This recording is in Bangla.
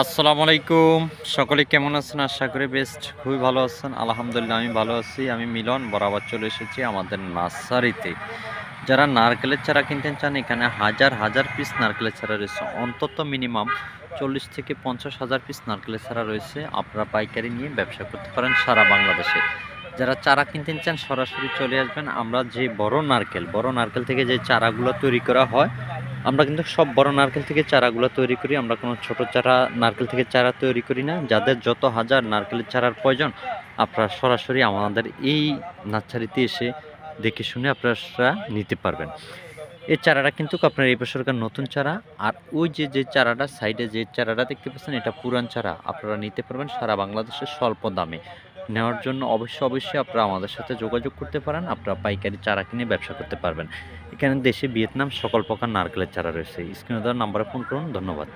আসসালামু আলাইকুম সকলে কেমন আছেন? আশা করি বেস্ট খুবই ভালো আছেন। আলহামদুলিল্লাহ, আমি ভালো আছি। আমি মিলন, বরাবর চলে এসেছি আমাদের নার্সারিতে। যারা নারকেলের চারা কিনতে চান, এখানে হাজার হাজার পিস নারকেলের চারা রয়েছে। অন্তত মিনিমাম চল্লিশ থেকে পঞ্চাশ হাজার পিস নারকেলের চারা রয়েছে। আপনারা পাইকারি নিয়ে ব্যবসা করতে পারেন সারা বাংলাদেশে। যারা চারা কিনতে চান, সরাসরি চলে আসবেন। আমরা যে বড় নারকেল বড় নারকেল থেকে যে চারাগুলো তৈরি করা হয় আমরা কিন্তু সব বড় নারকেল থেকে চারাগুলো তৈরি করি, আমরা কোনো ছোট চারা, নারকেল থেকে চারা তৈরি করি না। যাদের যত হাজার নারকেলের চারার প্রয়োজন, আপনারা সরাসরি আমাদের এই নার্সারিতে এসে দেখে শুনে আপনারা নিতে পারবেন। এই চারাটা কিন্তু আপনার এই বছরকার নতুন চারা, আর ওই যে যে চারাটা সাইডে যে চারাটা দেখতে পাচ্ছেন, এটা পুরান চারা। আপনারা নিতে পারবেন সারা বাংলাদেশের স্বল্প দামে। নেওয়ার জন্য অবশ্যই অবশ্যই আপনারা আমাদের সাথে যোগাযোগ করতে পারেন। আপনারা পাইকারি চারা কিনে ব্যবসা করতে পারবেন। এখানে দেশে ভিয়েতনাম সকল প্রকার নারকেলের চারা রয়েছে। স্ক্রিনে দেওয়ার নাম্বারে ফোন করুন। ধন্যবাদ।